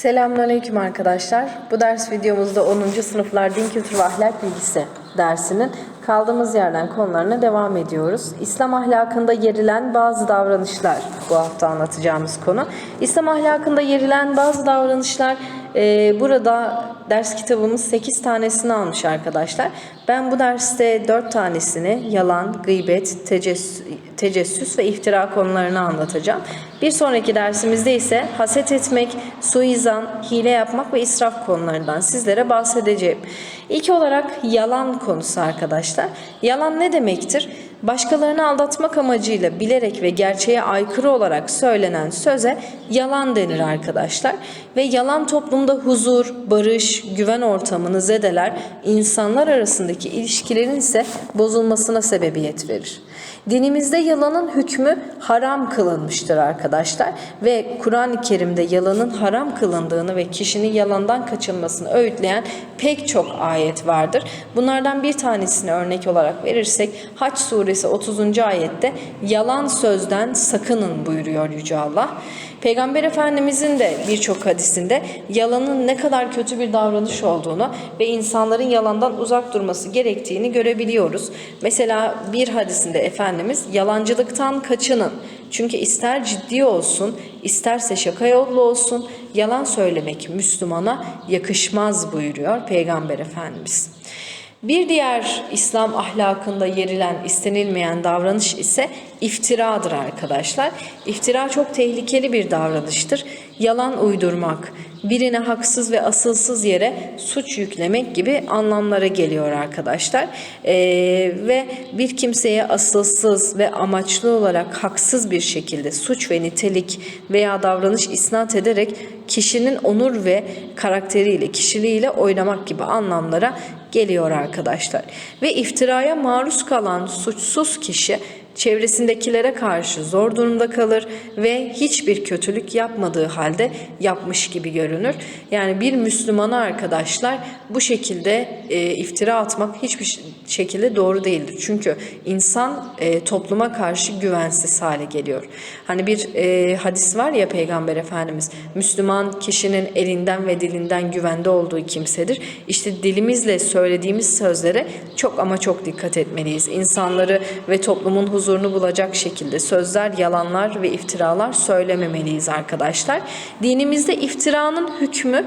Selamünaleyküm arkadaşlar. Bu ders videomuzda 10. sınıflar din kültürü ve ahlak bilgisi dersinin kaldığımız yerden konularına devam ediyoruz. İslam ahlakında yerilen bazı davranışlar bu hafta anlatacağımız konu. İslam ahlakında yerilen bazı davranışlar e, burada ders kitabımız 8 tanesini almış arkadaşlar. Ben bu derste 4 tanesini yalan, gıybet, tecessüs, tecessüs ve iftira konularını anlatacağım. Bir sonraki dersimizde ise haset etmek, suizan, hile yapmak ve israf konularından sizlere bahsedeceğim. İlk olarak yalan konusu arkadaşlar. Yalan ne demektir? Başkalarını aldatmak amacıyla bilerek ve gerçeğe aykırı olarak söylenen söze yalan denir arkadaşlar. Ve yalan toplumda huzur, barış, güven ortamını zedeler, insanlar arasındaki ilişkilerin ise bozulmasına sebebiyet verir. Dinimizde yalanın hükmü haram kılınmıştır arkadaşlar ve Kur'an-ı Kerim'de yalanın haram kılındığını ve kişinin yalandan kaçınmasını öğütleyen pek çok ayet vardır. Bunlardan bir tanesini örnek olarak verirsek Haç suresi 30. ayette yalan sözden sakının buyuruyor Yüce Allah. Peygamber Efendimizin de birçok hadisinde yalanın ne kadar kötü bir davranış olduğunu ve insanların yalandan uzak durması gerektiğini görebiliyoruz. Mesela bir hadisinde Efendimiz yalancılıktan kaçının. Çünkü ister ciddi olsun, isterse şaka yollu olsun, yalan söylemek Müslümana yakışmaz buyuruyor Peygamber Efendimiz. Bir diğer İslam ahlakında yerilen istenilmeyen davranış ise iftiradır arkadaşlar. İftira çok tehlikeli bir davranıştır. Yalan uydurmak, birine haksız ve asılsız yere suç yüklemek gibi anlamlara geliyor arkadaşlar. Ee, ve bir kimseye asılsız ve amaçlı olarak haksız bir şekilde suç ve nitelik veya davranış isnat ederek kişinin onur ve karakteriyle, kişiliğiyle oynamak gibi anlamlara geliyor arkadaşlar. Ve iftiraya maruz kalan suçsuz kişi çevresindekilere karşı zor durumda kalır ve hiçbir kötülük yapmadığı halde yapmış gibi görünür. Yani bir Müslümana arkadaşlar bu şekilde e, iftira atmak hiçbir şekilde doğru değildir. Çünkü insan e, topluma karşı güvensiz hale geliyor. Hani bir e, hadis var ya Peygamber Efendimiz Müslüman kişinin elinden ve dilinden güvende olduğu kimsedir. İşte dilimizle söylediğimiz sözlere çok ama çok dikkat etmeliyiz. İnsanları ve toplumun huzurunu bulacak şekilde sözler, yalanlar ve iftiralar söylememeliyiz arkadaşlar. Dinimizde iftiranın hükmü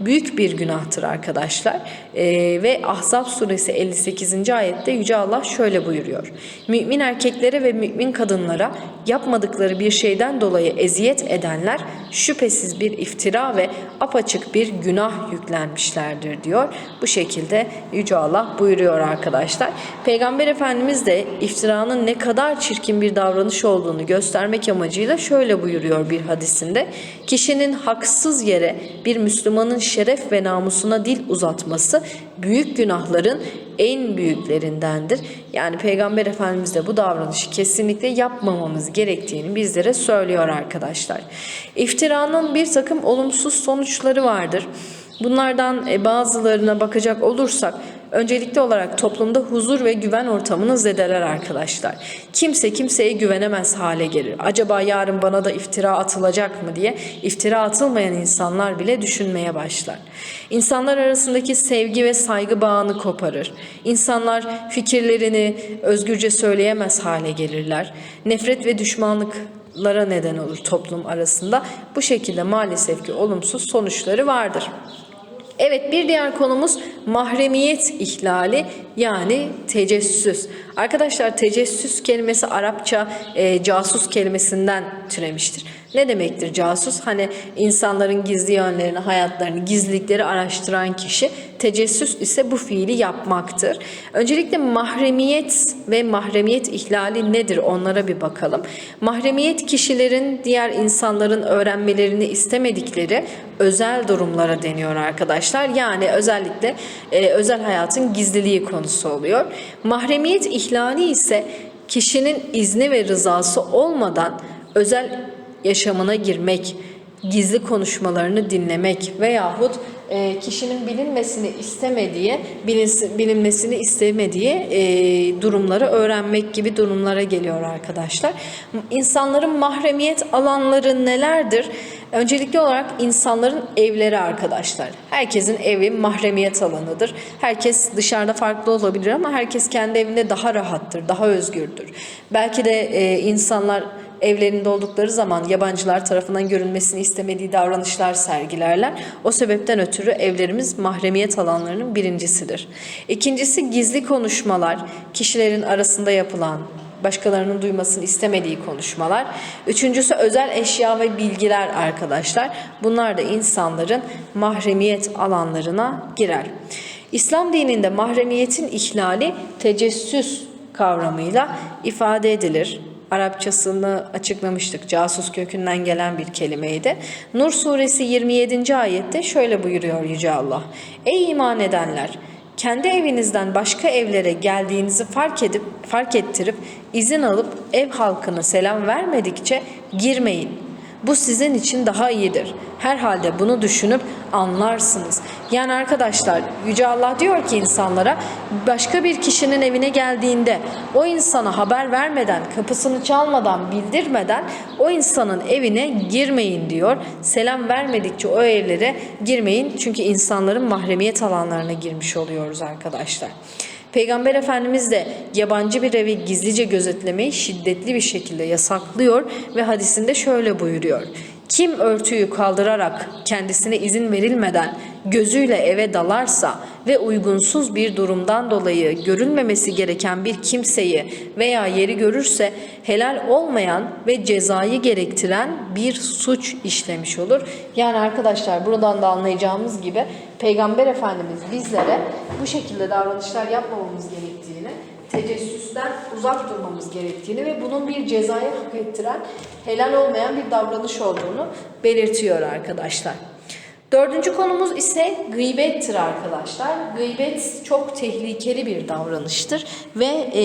büyük bir günahtır arkadaşlar. Ee, ve Ahzab suresi 58. ayette Yüce Allah şöyle buyuruyor. Mümin erkeklere ve mümin kadınlara yapmadıkları bir şeyden dolayı eziyet edenler şüphesiz bir iftira ve apaçık bir günah yüklenmişlerdir diyor. Bu şekilde Yüce Allah buyuruyor arkadaşlar. Peygamber Efendimiz de iftiranın ne kadar çirkin bir davranış olduğunu göstermek amacıyla şöyle buyuruyor bir hadisinde. Kişinin haksız yere bir Müslümanın şeref ve namusuna dil uzatması büyük günahların en büyüklerindendir. Yani Peygamber Efendimiz de bu davranışı kesinlikle yapmamamız gerektiğini bizlere söylüyor arkadaşlar. İftiranın bir takım olumsuz sonuçları vardır. Bunlardan e, bazılarına bakacak olursak öncelikli olarak toplumda huzur ve güven ortamını zedeler arkadaşlar. Kimse kimseye güvenemez hale gelir. Acaba yarın bana da iftira atılacak mı diye iftira atılmayan insanlar bile düşünmeye başlar. İnsanlar arasındaki sevgi ve saygı bağını koparır. İnsanlar fikirlerini özgürce söyleyemez hale gelirler. Nefret ve düşmanlıklara neden olur toplum arasında. Bu şekilde maalesef ki olumsuz sonuçları vardır. Evet bir diğer konumuz mahremiyet ihlali yani tecessüs. Arkadaşlar tecessüs kelimesi Arapça e, casus kelimesinden türemiştir. Ne demektir casus? Hani insanların gizli yönlerini, hayatlarını, gizlilikleri araştıran kişi. Tecessüs ise bu fiili yapmaktır. Öncelikle mahremiyet ve mahremiyet ihlali nedir onlara bir bakalım. Mahremiyet kişilerin diğer insanların öğrenmelerini istemedikleri özel durumlara deniyor arkadaşlar. Yani özellikle e, özel hayatın gizliliği konusu oluyor. Mahremiyet ihlali ise kişinin izni ve rızası olmadan özel yaşamına girmek, gizli konuşmalarını dinlemek veyahut e, kişinin bilinmesini istemediği, bilinsi- bilinmesini istemediği e, durumları öğrenmek gibi durumlara geliyor arkadaşlar. İnsanların mahremiyet alanları nelerdir? Öncelikli olarak insanların evleri arkadaşlar. Herkesin evi mahremiyet alanıdır. Herkes dışarıda farklı olabilir ama herkes kendi evinde daha rahattır, daha özgürdür. Belki de e, insanlar evlerinde oldukları zaman yabancılar tarafından görülmesini istemediği davranışlar sergilerler. O sebepten ötürü evlerimiz mahremiyet alanlarının birincisidir. İkincisi gizli konuşmalar, kişilerin arasında yapılan başkalarının duymasını istemediği konuşmalar. Üçüncüsü özel eşya ve bilgiler arkadaşlar. Bunlar da insanların mahremiyet alanlarına girer. İslam dininde mahremiyetin ihlali tecessüs kavramıyla ifade edilir. Arapçasını açıklamıştık. Casus kökünden gelen bir kelimeydi. Nur suresi 27. ayette şöyle buyuruyor Yüce Allah. Ey iman edenler! kendi evinizden başka evlere geldiğinizi fark edip fark ettirip izin alıp ev halkına selam vermedikçe girmeyin. Bu sizin için daha iyidir. Herhalde bunu düşünüp anlarsınız. Yani arkadaşlar Yüce Allah diyor ki insanlara başka bir kişinin evine geldiğinde o insana haber vermeden, kapısını çalmadan, bildirmeden o insanın evine girmeyin diyor. Selam vermedikçe o evlere girmeyin. Çünkü insanların mahremiyet alanlarına girmiş oluyoruz arkadaşlar. Peygamber Efendimiz de yabancı bir evi gizlice gözetlemeyi şiddetli bir şekilde yasaklıyor ve hadisinde şöyle buyuruyor. Kim örtüyü kaldırarak kendisine izin verilmeden gözüyle eve dalarsa ve uygunsuz bir durumdan dolayı görülmemesi gereken bir kimseyi veya yeri görürse helal olmayan ve cezayı gerektiren bir suç işlemiş olur. Yani arkadaşlar buradan da anlayacağımız gibi Peygamber Efendimiz bizlere bu şekilde davranışlar yapmamamız gerektiğini tecessüsten uzak durmamız gerektiğini ve bunun bir cezaya hak ettiren helal olmayan bir davranış olduğunu belirtiyor arkadaşlar. Dördüncü konumuz ise gıybettir arkadaşlar. Gıybet çok tehlikeli bir davranıştır ve e,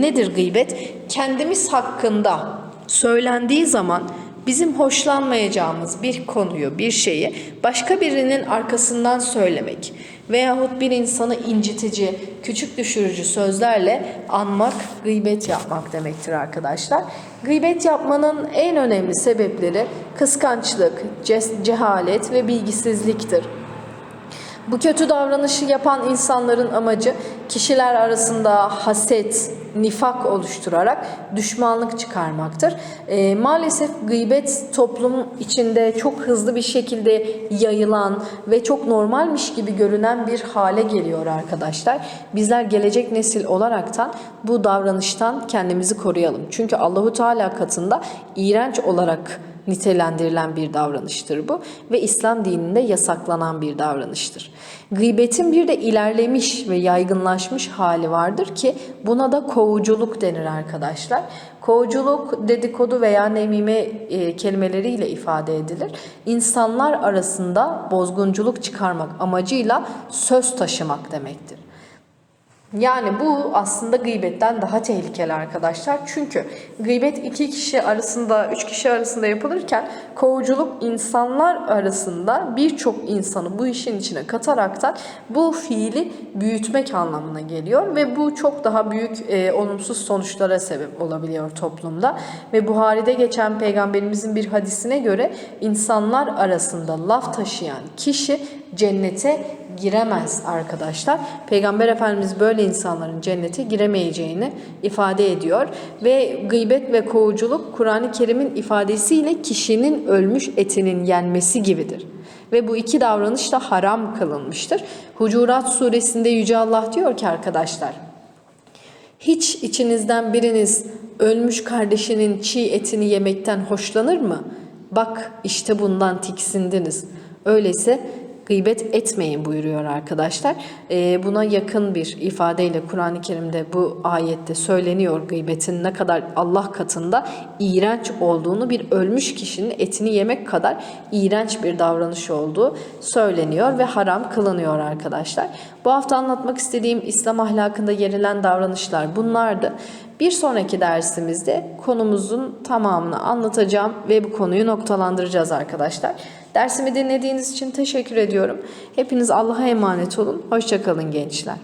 nedir gıybet? Kendimiz hakkında söylendiği zaman bizim hoşlanmayacağımız bir konuyu, bir şeyi başka birinin arkasından söylemek veyahut bir insanı incitici, küçük düşürücü sözlerle anmak, gıybet yapmak demektir arkadaşlar. Gıybet yapmanın en önemli sebepleri kıskançlık, ce- cehalet ve bilgisizliktir. Bu kötü davranışı yapan insanların amacı kişiler arasında haset, nifak oluşturarak düşmanlık çıkarmaktır. Ee, maalesef gıybet toplum içinde çok hızlı bir şekilde yayılan ve çok normalmiş gibi görünen bir hale geliyor arkadaşlar. Bizler gelecek nesil olaraktan bu davranıştan kendimizi koruyalım. Çünkü Allahu Teala katında iğrenç olarak nitelendirilen bir davranıştır bu ve İslam dininde yasaklanan bir davranıştır. Gıybetin bir de ilerlemiş ve yaygınlaşmış hali vardır ki buna da kovuculuk denir arkadaşlar. Kovuculuk dedikodu veya nemime e, kelimeleriyle ifade edilir. İnsanlar arasında bozgunculuk çıkarmak amacıyla söz taşımak demektir. Yani bu aslında gıybetten daha tehlikeli arkadaşlar. Çünkü gıybet iki kişi arasında, üç kişi arasında yapılırken kovuculuk insanlar arasında birçok insanı bu işin içine kataraktan bu fiili büyütmek anlamına geliyor ve bu çok daha büyük e, olumsuz sonuçlara sebep olabiliyor toplumda. Ve Buhari'de geçen peygamberimizin bir hadisine göre insanlar arasında laf taşıyan kişi cennete giremez arkadaşlar. Peygamber Efendimiz böyle insanların cennete giremeyeceğini ifade ediyor ve gıybet ve kovuculuk Kur'an-ı Kerim'in ifadesiyle kişinin ölmüş etinin yenmesi gibidir. Ve bu iki davranış da haram kılınmıştır. Hucurat suresinde Yüce Allah diyor ki arkadaşlar hiç içinizden biriniz ölmüş kardeşinin çiğ etini yemekten hoşlanır mı? Bak işte bundan tiksindiniz. Öyleyse gıybet etmeyin buyuruyor arkadaşlar. Ee, buna yakın bir ifadeyle Kur'an-ı Kerim'de bu ayette söyleniyor gıybetin ne kadar Allah katında iğrenç olduğunu bir ölmüş kişinin etini yemek kadar iğrenç bir davranış olduğu söyleniyor ve haram kılınıyor arkadaşlar. Bu hafta anlatmak istediğim İslam ahlakında yerilen davranışlar bunlardı. Bir sonraki dersimizde konumuzun tamamını anlatacağım ve bu konuyu noktalandıracağız arkadaşlar. Dersimi dinlediğiniz için teşekkür ediyorum. Hepiniz Allah'a emanet olun. Hoşçakalın gençler.